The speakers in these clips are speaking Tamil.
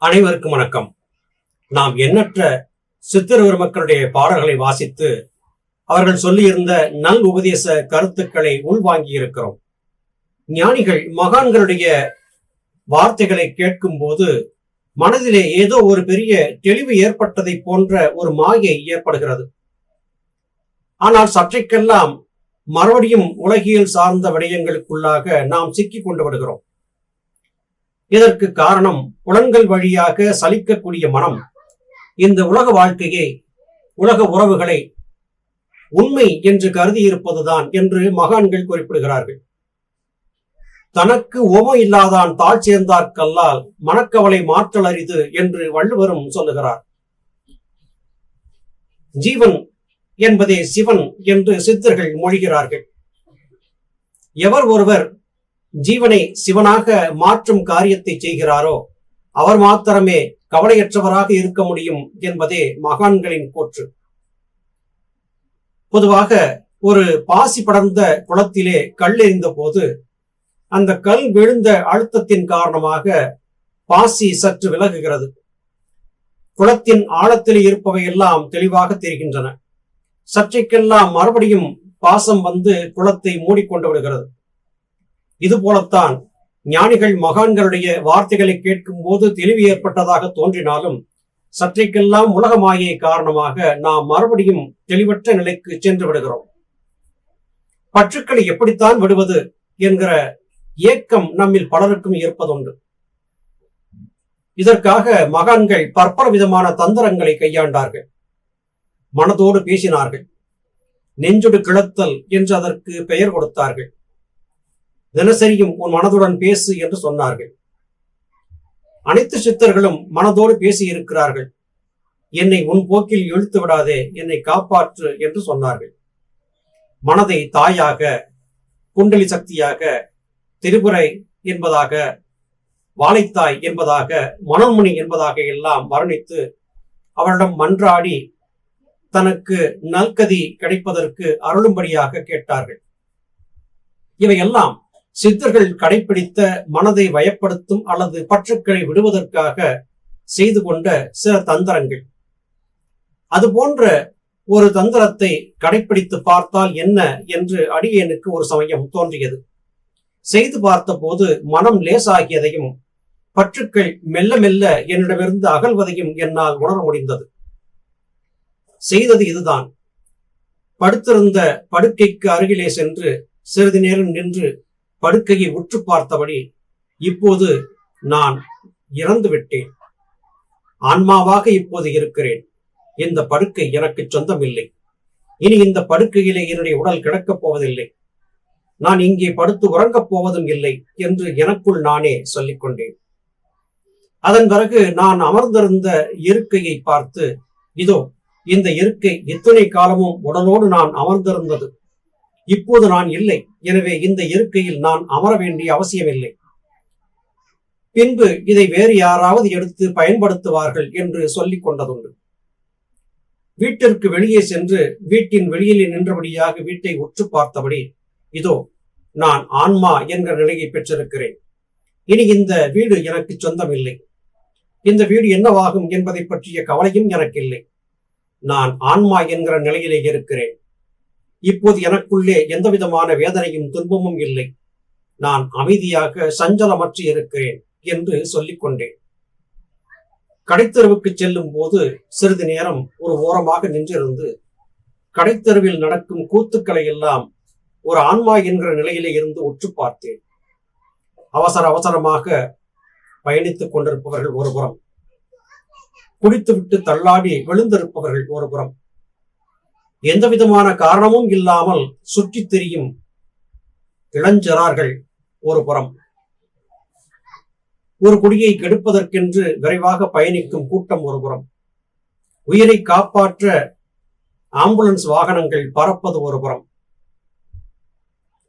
அனைவருக்கும் வணக்கம். நாம் எண்ணற்ற சித்திரவர் மக்களுடைய பாடல்களை வாசித்து அவர்கள் சொல்லியிருந்த நல் உபதேச கருத்துக்களை உள்வாங்கி இருக்கிறோம். ஞானிகள் மகான்களுடைய வார்த்தைகளை கேட்கும் போது மனதிலே ஏதோ ஒரு பெரிய தெளிவு ஏற்பட்டதை போன்ற ஒரு மாயை ஏற்படுகிறது. ஆனால் சற்றைக்கெல்லாம் மறுபடியும் உலகியல் சார்ந்த விடயங்களுக்குள்ளாக நாம் சிக்கிக் கொண்டு விடுகிறோம் இதற்கு காரணம் புலன்கள் வழியாக சலிக்கக்கூடிய மனம். இந்த உலக வாழ்க்கையை உலக உறவுகளை உண்மை என்று கருதி இருப்பதுதான் என்று மகான்கள் குறிப்பிடுகிறார்கள். தனக்கு ஓம இல்லாதான் தாழ் சேர்ந்தார்கல்லால் மனக்கவலை மாற்றல் அரிது என்று வள்ளுவரும் சொல்லுகிறார். ஜீவன் என்பதே சிவன் என்று சித்தர்கள் மொழிகிறார்கள். எவர் ஒருவர் ஜீவனை சிவனாக மாற்றும் காரியத்தை செய்கிறாரோ அவர் மாத்திரமே கவலையற்றவராக இருக்க முடியும் என்பதே மகான்களின் கூற்று. பொதுவாக ஒரு பாசி படர்ந்த குளத்திலே கல் எறிந்த போது அந்த கல் விழுந்த அழுத்தத்தின் காரணமாக பாசி சற்று விலகுகிறது. குளத்தின் ஆழத்தில் இருப்பவை எல்லாம் தெளிவாக தெரிகின்றன. சற்றைக்கெல்லாம் மறுபடியும் பாசம் வந்து குளத்தை மூடிக்கொண்டு விடுகிறது. இது போலத்தான் ஞானிகள் மகான்களுடைய வார்த்தைகளை கேட்கும் போது தெளிவு ஏற்பட்டதாக தோன்றினாலும் சற்றைக்கெல்லாம் உலக மாயை காரணமாக நாம் மறுபடியும் தெளிவற்ற நிலைக்கு சென்று விடுகிறோம். பற்றுக்களை எப்படித்தான் விடுவது என்கிற ஏக்கம் நம்மில் பலருக்கும் இருப்பதுண்டு. இதற்காக மகான்கள் பற்பல விதமான தந்திரங்களை கையாண்டார்கள். மனதோடு பேசினார்கள். நெஞ்சொடு கிளத்தல் என்று அதற்கு பெயர் கொடுத்தார்கள். தினசரியும் உன் மனதுடன் பேசு என்று சொன்னார்கள். அனைத்து சித்தர்களும் மனதோடு பேசி இருக்கிறார்கள் என்னை உன் போக்கில் இழுத்து விடாதே என்னை காப்பாற்று என்று சொன்னார்கள். மனதை தாயாக குண்டலி சக்தியாக திரிபுரை என்பதாக வாழைத்தாய் என்பதாக மனோன்மணி என்பதாக எல்லாம் வர்ணித்து அவரிடம் மன்றாடி தனக்கு நல்கதி கிடைப்பதற்கு அருளும்படியாக கேட்டார்கள். இவையெல்லாம் சித்தர்கள் கடைபிடித்த மனதை வயப்படுத்தும் அல்லது பற்றுக்களை விடுவதற்காக செய்து கொண்ட சில தந்திரங்கள். அது போன்ற ஒரு தந்திரத்தை கடைபிடித்து பார்த்தால் என்ன என்று அடியேனுக்கு ஒரு சமயம் தோன்றியது. செய்து பார்த்தபோது மனம் லேசாகியதையும் பற்றுக்கள் மெல்ல மெல்ல என்னிடமிருந்து அகல்வதையும் என்னால் உணர முடிந்தது. செய்தது இதுதான். படுத்திருந்த படுக்கைக்கு அருகிலே சென்று சிறிது நேரம் நின்று படுக்கையை உற்று பார்த்தபடி இப்போது நான் இறந்து விட்டேன். ஆன்மாவாக இப்போது இருக்கிறேன். இந்த படுக்கை எனக்கு சொந்தமில்லை. இனி இந்த படுக்கையிலே என்னுடைய உடல் கிடக்கப் போவதில்லை. நான் இங்கே படுத்து உறங்கப் போவதும் இல்லை என்று எனக்குள் நானே சொல்லிக் கொண்டேன். அதன் பிறகு நான் அமர்ந்திருந்த இருக்கையை பார்த்து இதோ இந்த இருக்கை இத்தனை காலமும் உடலோடு நான் அமர்ந்திருந்தது. இப்போது நான் இல்லை. எனவே இந்த இருக்கையில் நான் அமர வேண்டிய அவசியமில்லை. பின்பு இதை வேறு யாராவது எடுத்து பயன்படுத்துவார்கள் என்று சொல்லிக் கொண்டதுண்டு. வீட்டிற்கு வெளியே சென்று வீட்டின் வெளியிலே நின்றபடியாக வீட்டை உற்று பார்த்தபடி இதோ நான் ஆன்மா என்கிற நிலையை பெற்றிருக்கிறேன். இனி இந்த வீடு எனக்கு சொந்தமில்லை. இந்த வீடு என்னவாகும் என்பதை பற்றிய கவலையும் எனக்கு இல்லை நான் ஆன்மா என்கிற நிலையிலே இருக்கிறேன். இப்போது எனக்குள்ளே எந்த விதமான வேதனையும் துன்பமும் இல்லை. நான் அமைதியாக சஞ்சலமற்று இருக்கிறேன் என்று சொல்லிக் கொண்டேன். கடைத்தெருவுக்கு செல்லும் போது சிறிது நேரம் ஒரு ஓரமாக நின்றிருந்து கடைத்தெருவில் நடக்கும் கூத்துக்களை எல்லாம் ஒரு ஆன்மா என்கிற நிலையிலே இருந்து உற்று பார்த்தேன். அவசர அவசரமாக பயணித்துக் கொண்டிருப்பவர்கள் ஒருபுறம் குடித்துவிட்டு தள்ளாடி விழுந்திருப்பவர்கள் ஒருபுறம் எந்த விதமான காரணமும் இல்லாமல் சுற்றித் திரியும் இளஞ்சரார்கள் ஒரு புறம். ஒரு குடியை கெடுப்பதற்கென்று விரைவாக பயணிக்கும் கூட்டம் ஒரு புறம். உயிரை காப்பாற்ற ஆம்புலன்ஸ் வாகனங்கள் பறப்பது ஒரு புறம்.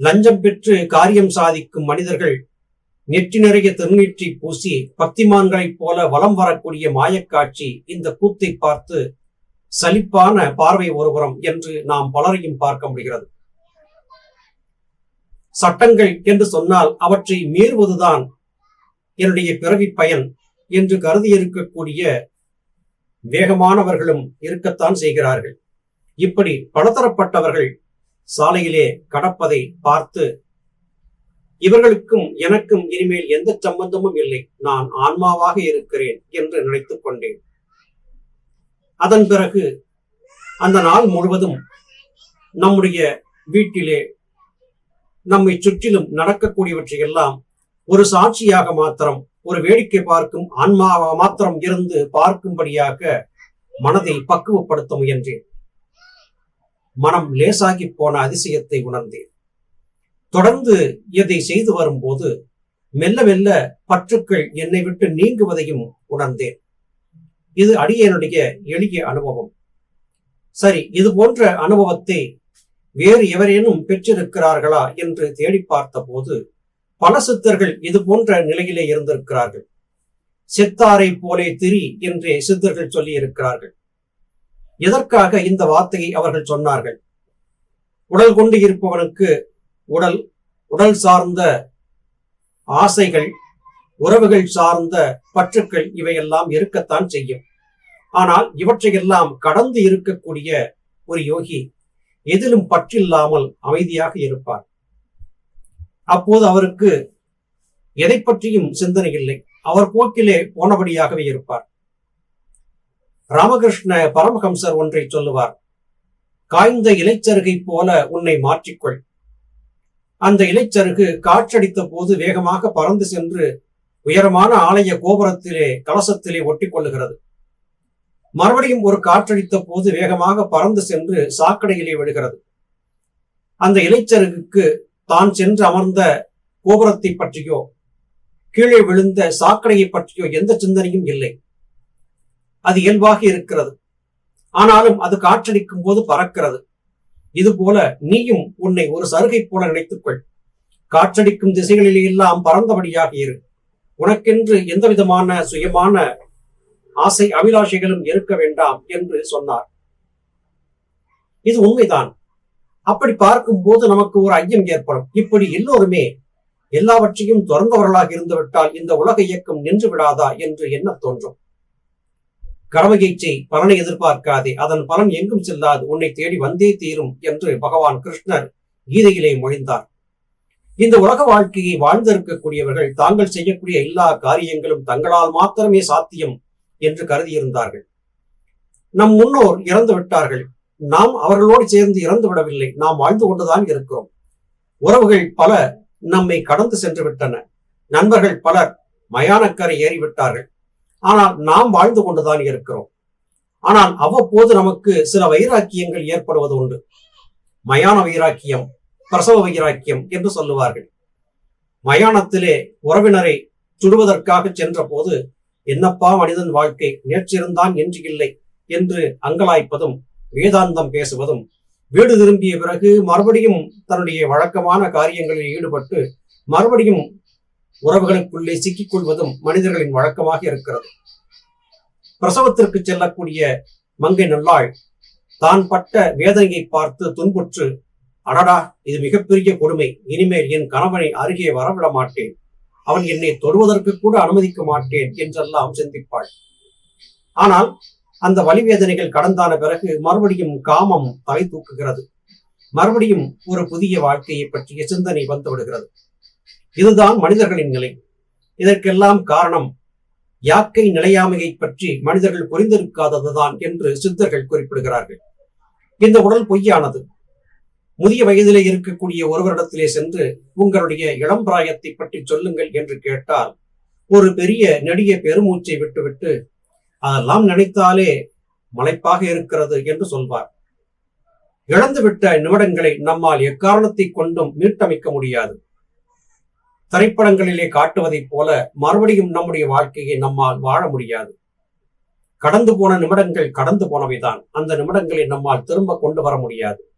லஞ்சம் பெற்று காரியம் சாதிக்கும் மனிதர்கள் நெற்றி நிறைய திருநீற்றி பூசி பக்திமான்களைப் போல வலம் வரக்கூடிய மாயக்காட்சி இந்த கூத்தை பார்த்து சலிப்பான பார்வை ஒருபுறம் என்று நாம் பலரையும் பார்க்க முடிகிறது. சட்டங்கள் என்று சொன்னால் அவற்றை மீறுவதுதான் என்னுடைய பிறவி பயன் என்று கருதி இருக்கக்கூடிய வேகமானவர்களும் இருக்கத்தான் செய்கிறார்கள். இப்படி பலதரப்பட்டவர்கள் சாலையிலே கடப்பதை பார்த்து இவர்களுக்கும் எனக்கும் இனிமேல் எந்த சம்பந்தமும் இல்லை. நான் ஆன்மாவாக இருக்கிறேன் என்று நினைத்துக் கொண்டேன். அதன் பிறகு அந்த நாள் முழுவதும் நம்முடைய வீட்டிலே நம்மை சுற்றிலும் நடக்கக்கூடியவற்றை எல்லாம் ஒரு சாட்சியாக மாத்திரம் ஒரு வேடிக்கை பார்க்கும் ஆன்மாவாக மாத்திரம் இருந்து பார்க்கும்படியாக மனதை பக்குவப்படுத்த முயன்றேன். மனம் லேசாகி போன அதிசயத்தை உணர்ந்தேன். தொடர்ந்து இதை செய்து வரும்போது மெல்ல மெல்ல பற்றுக்கள் என்னை விட்டு நீங்குவதையும் உணர்ந்தேன். இது அடியனுடைய எளிய அனுபவம். சரி இது போன்ற அனுபவத்தை வேறு எவரேனும் பெற்றிருக்கிறார்களா என்று தேடி பார்த்த போது பல சித்தர்கள் இது போன்ற நிலையிலே இருந்திருக்கிறார்கள். செத்தாரை போலே திரி என்றே சித்தர்கள் சொல்லி இருக்கிறார்கள் எதற்காக இந்த வார்த்தையை அவர்கள் சொன்னார்கள்? உடல் கொண்டு இருப்பவனுக்கு உடல் உடல் சார்ந்த ஆசைகள் உறவுகள் சார்ந்த பற்றுக்கள் இவையெல்லாம் இருக்கத்தான் செய்யும். ஆனால் இவற்றையெல்லாம் கடந்து இருக்கக்கூடிய ஒரு யோகி எதிலும் பற்றில்லாமல் அமைதியாக இருப்பார். அப்போது அவருக்கு எதை பற்றியும் சிந்தனை இல்லை அவர் போக்கிலே போனபடியாகவே இருப்பார். ராமகிருஷ்ண பரமஹம்சர் ஒன்றை சொல்லுவார் காய்ந்த இலைச்சருகை போல உன்னை மாற்றிக்கொள். அந்த இலைச்சருகு காற்றடித்த போது வேகமாக பறந்து சென்று உயரமான ஆலய கோபுரத்திலே கலசத்திலே ஒட்டி கொள்ளுகிறது மறுபடியும் ஒரு காற்றடித்த போது வேகமாக பறந்து சென்று சாக்கடையிலே விழுகிறது. அந்த இலைச்சருகுக்கு தான் சென்று அமர்ந்த கோபுரத்தை பற்றியோ கீழே விழுந்த சாக்கடையை பற்றியோ எந்த சிந்தனையும் இல்லை. அது இயல்பாக இருக்கிறது. ஆனாலும் அது காற்றடிக்கும் போது பறக்கிறது. இது போல நீயும் உன்னை ஒரு சருகை போல நினைத்துக்கொள். காற்றடிக்கும் திசைகளிலே எல்லாம் பறந்தபடியாக இரு. உனக்கென்று எந்த விதமான சுயமான ஆசை அபிலாஷைகளும் இருக்க வேண்டாம் என்று சொன்னார். இது உண்மைதான். அப்படி பார்க்கும் போது நமக்கு ஒரு ஐயம் ஏற்படும். இப்படி எல்லோருமே எல்லாவற்றையும் துறந்தவர்களாக இருந்துவிட்டால் இந்த உலக இயக்கம் நின்று விடாதா என்று என்ன தோன்றும்? கடமையை செய் பலனை எதிர்பார்க்காதே. அதன் பலன் எங்கும் செல்லாது. உன்னை தேடி வந்தே தீரும் என்று பகவான் கிருஷ்ணர் கீதையிலே மொழிந்தார். இந்த உலக வாழ்க்கையை வாழ்ந்திருக்கக்கூடியவர்கள் தாங்கள் செய்யக்கூடிய எல்லா காரியங்களும் தங்களால் மாத்திரமே சாத்தியம் என்று கருதியிருந்தார்கள். நம் முன்னோர் இறந்து விட்டார்கள். நாம் அவர்களோடு சேர்ந்து இறந்து விடவில்லை. நாம் வாழ்ந்து கொண்டுதான் இருக்கிறோம். உறவுகள் பல நம்மை கடந்து சென்று விட்டன. நண்பர்கள் பலர் மயானக்கரை ஏறிவிட்டார்கள் ஆனால் நாம் வாழ்ந்து கொண்டுதான் இருக்கிறோம். ஆனால் அவ்வப்போது நமக்கு சில வைராக்கியங்கள் ஏற்படுவது உண்டு. மயான வைராக்கியம் பிரசவ வைராக்கியம் என்று சொல்லுவார்கள். மயானத்திலே உறவினரை சுடுவதற்காக சென்ற போது என்னப்பா மனிதன் வாழ்க்கை நேற்றிருந்தான் என்று இல்லை என்று அங்கலாய்ப்பதும் வேதாந்தம் பேசுவதும் வீடு திரும்பிய பிறகு மறுபடியும் தன்னுடைய வழக்கமான காரியங்களில் ஈடுபட்டு மறுபடியும் உறவுகளுக்குள்ளே சிக்கிக் கொள்வதும் மனிதர்களின் வழக்கமாக இருக்கிறது. பிரசவத்திற்கு செல்லக்கூடிய மங்கை நல்லாள் தான் பட்ட வேதனையை பார்த்து துன்புற்று அடடா இது மிகப்பெரிய கொடுமை. இனிமேல் என் கணவனை அருகே வரவிட மாட்டேன். அவன் என்னை தொடுவதற்கு கூட அனுமதிக்க மாட்டேன் என்றெல்லாம் சிந்திப்பாள். ஆனால் அந்த வலிவேதனைகள் கடந்தான பிறகு மறுபடியும் காமம் தலை தூக்குகிறது. மறுபடியும் ஒரு புதிய வாழ்க்கையை பற்றிய சிந்தனை வந்து விடுகிறது. இதுதான் மனிதர்களின் நிலை. இதற்கெல்லாம் காரணம் யாக்கை நிலையாமையை பற்றி மனிதர்கள் புரிந்திருக்காததுதான் என்று சித்தர்கள் குறிப்பிடுகிறார்கள். இந்த உடல் பொய்யானது. முதிய வயதிலே இருக்கக்கூடிய ஒருவரிடத்திலே சென்று உங்களுடைய இளம் பிராயத்தை பற்றி சொல்லுங்கள் என்று கேட்டால் ஒரு பெரிய நெடிய பெருமூச்சை விட்டுவிட்டு அதெல்லாம் நினைத்தாலே மலைப்பாக இருக்கிறது என்று சொல்வார். இழந்துவிட்ட நிமிடங்களை நம்மால் எக்காரணத்தை கொண்டும் மீட்டமைக்க முடியாது. திரைப்படங்களிலே காட்டுவதைப் போல மறுபடியும் நம்முடைய வாழ்க்கையை நம்மால் வாழ முடியாது. கடந்து போன நிமிடங்கள் கடந்து போனவைதான். அந்த நிமிடங்களை நம்மால் திரும்ப கொண்டு வர முடியாது.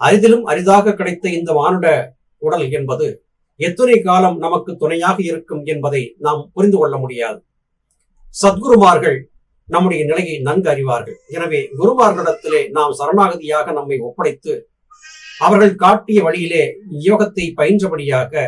அரிதிலும் அரிதாக கிடைத்த இந்த மானுட உடல் என்பது எத்தனை காலம் நமக்கு துணையாக இருக்கும் என்பதை நாம் புரிந்து கொள்ள முடியாது. சத்குருமார்கள் நம்முடைய நிலையை நன்கு அறிவார்கள். எனவே குருமார்களிடத்திலே நாம் சரணாகதியாக நம்மை ஒப்படைத்து அவர்கள் காட்டிய வழியிலே யோகத்தை பயின்றபடியாக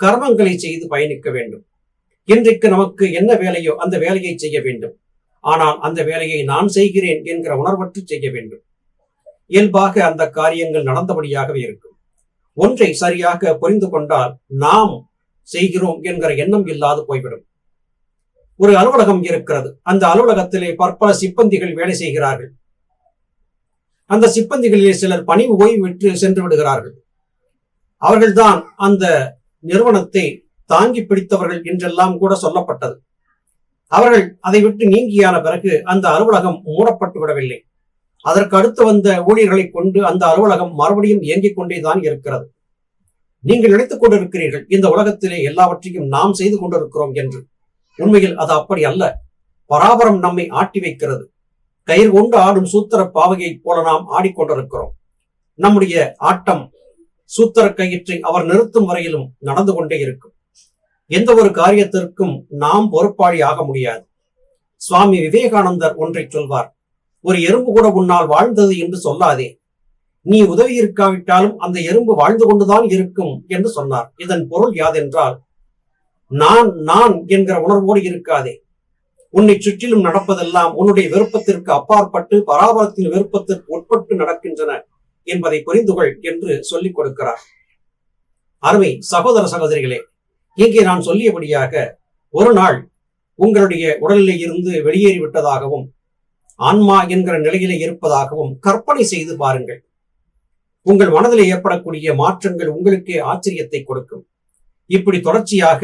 கர்மங்களை செய்து பயணிக்க வேண்டும். இன்றைக்கு நமக்கு என்ன வேலையோ அந்த வேலையை செய்ய வேண்டும். ஆனால் அந்த வேலையை நான் செய்கிறேன் என்கிற உணர்வற்று செய்ய வேண்டும். இயல்பாக அந்த காரியங்கள் நடந்தபடியாகவே இருக்கும். ஒன்றை சரியாக புரிந்து கொண்டால் நாம் செய்கிறோம் என்கிற எண்ணம் இல்லாது போய்விடும். ஒரு அலுவலகம் இருக்கிறது. அந்த அலுவலகத்திலே பற்பல சிப்பந்திகள் வேலை செய்கிறார்கள். அந்த சிப்பந்திகளிலே சிலர் பணி ஓய்வு விட்டு சென்று விடுகிறார்கள். அவர்கள்தான் அந்த நிறுவனத்தை தாங்கி பிடித்தவர்கள் என்றெல்லாம் கூட சொல்லப்பட்டது. அவர்கள் அதை விட்டு நீங்கியான பிறகு அந்த அலுவலகம் மூடப்பட்டு விடவில்லை. அதற்கு அடுத்து வந்த ஊழியர்களை கொண்டு அந்த அலுவலகம் மறுபடியும் இயங்கிக் கொண்டேதான் இருக்கிறது. நீங்கள் நினைத்துக் கொண்டிருக்கிறீர்கள் இந்த உலகத்திலே எல்லாவற்றையும் நாம் செய்து கொண்டிருக்கிறோம் என்று. உண்மையில் அது அப்படி அல்ல. பராபரம் நம்மை ஆட்டி வைக்கிறது. கயிறு கொண்டு ஆடும் சூத்திர பாவகையைப் போல நாம் ஆடிக்கொண்டிருக்கிறோம் நம்முடைய ஆட்டம் சூத்திர கயிற்றை அவர் நிறுத்தும் வரையிலும் நடந்து கொண்டே இருக்கும். எந்த ஒரு காரியத்திற்கும் நாம் பொறுப்பாளி ஆக முடியாது. சுவாமி விவேகானந்தர் ஒன்றை சொல்வார். ஒரு எறும்பு கூட உன்னால் வாழ்ந்தது என்று சொல்லாதே. நீ உதவி இருக்காவிட்டாலும் அந்த எறும்பு வாழ்ந்து கொண்டுதான் இருக்கும் என்று சொன்னார். இதன் பொருள் யாதென்றால் நான் நான் என்கிற உணர்வோடு இருக்காதே. உன்னை சுற்றிலும் நடப்பதெல்லாம் உன்னுடைய விருப்பத்திற்கு அப்பாற்பட்டு பராபரத்தின் விருப்பத்திற்கு உட்பட்டு நடக்கின்றன என்பதை புரிந்து கொள் என்று சொல்லிக் கொடுக்கிறார். அருமை சகோதர சகோதரிகளே இங்கே நான் சொல்லியபடியாக ஒரு நாள் உங்களுடைய உடலிலே இருந்து வெளியேறிவிட்டதாகவும் ஆன்மா என்கிற நிலையிலே இருப்பதாகவும் கற்பனை செய்து பாருங்கள். உங்கள் மனதில் ஏற்படக்கூடிய மாற்றங்கள் உங்களுக்கே ஆச்சரியத்தை கொடுக்கும். இப்படி தொடர்ச்சியாக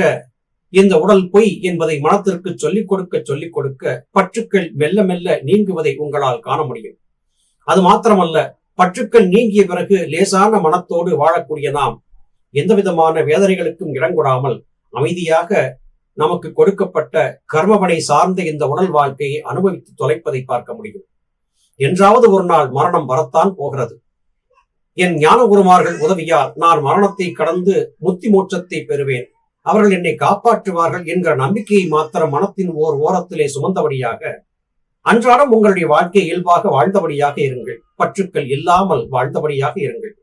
இந்த உடல் பொய் என்பதை மனத்திற்கு சொல்லிக் கொடுக்க சொல்லிக் கொடுக்க பற்றுக்கள் மெல்ல மெல்ல நீங்குவதை உங்களால் காண முடியும். அது மாத்திரமல்ல பற்றுக்கள் நீங்கிய பிறகு லேசான மனத்தோடு வாழக்கூடிய நாம் எந்த விதமான வேதனைகளுக்கும் இடங்கொடாமல் அமைதியாக நமக்கு கொடுக்கப்பட்ட கர்மபனை சார்ந்த இந்த உடல் வாழ்க்கையை அனுபவித்து தொலைப்பதை பார்க்க முடியும். என்றாவது ஒரு நாள் மரணம் வரத்தான் போகிறது. என் ஞான குருமார்கள் உதவியால் நான் மரணத்தை கடந்து முத்தி மோட்சத்தை பெறுவேன். அவர்கள் என்னை காப்பாற்றுவார்கள் என்கிற நம்பிக்கையை மாத்திரம் மனத்தின் ஓர் ஓரத்திலே சுமந்தபடியாக அன்றாடம் உங்களுடைய வாழ்க்கை இயல்பாக வாழ்ந்தபடியாக இருங்கள். பற்றுக்கள் இல்லாமல் வாழ்ந்தபடியாக இருங்கள்.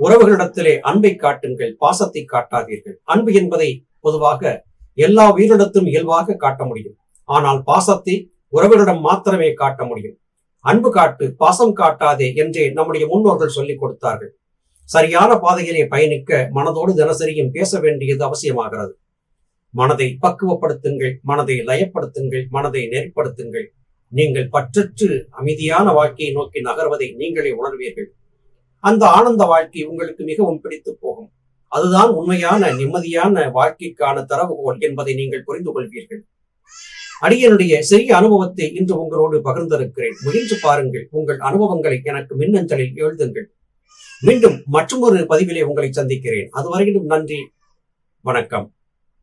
உறவுகளிடத்திலே அன்பை காட்டுங்கள் பாசத்தை காட்டாதீர்கள். அன்பு என்பதை பொதுவாக எல்லா உயிரிடத்தும் இயல்பாக காட்ட முடியும். ஆனால் பாசத்தை உறவுகளிடம் மாத்திரமே காட்ட முடியும். அன்பு காட்டு பாசம் காட்டாதே என்றே நம்முடைய முன்னோர்கள் சொல்லிக் கொடுத்தார்கள். சரியான பாதையிலே பயணிக்க மனதோடு தினசரியும் பேச வேண்டியது அவசியமாகிறது. மனதை பக்குவப்படுத்துங்கள் மனதை லயப்படுத்துங்கள் மனதை நெறிப்படுத்துங்கள். நீங்கள் பற்றற்று அமைதியான வாழ்க்கையை நோக்கி நகர்வதை நீங்களே உணர்வீர்கள். அந்த ஆனந்த வாழ்க்கை உங்களுக்கு மிகவும் பிடித்து போகும். அதுதான் உண்மையான நிம்மதியான வாழ்க்கைக்கான தரவுகோல் என்பதை நீங்கள் புரிந்து கொள்வீர்கள். அடியனுடைய சிறிய அனுபவத்தை இன்று உங்களோடு பகிர்ந்திருக்கிறேன். முயன்று பாருங்கள் உங்கள் அனுபவங்களை எனக்கு மின்னஞ்சலில் எழுதுங்கள். மீண்டும் மற்றொரு பதிவிலே உங்களை சந்திக்கிறேன். அதுவரையிலும் நன்றி வணக்கம்.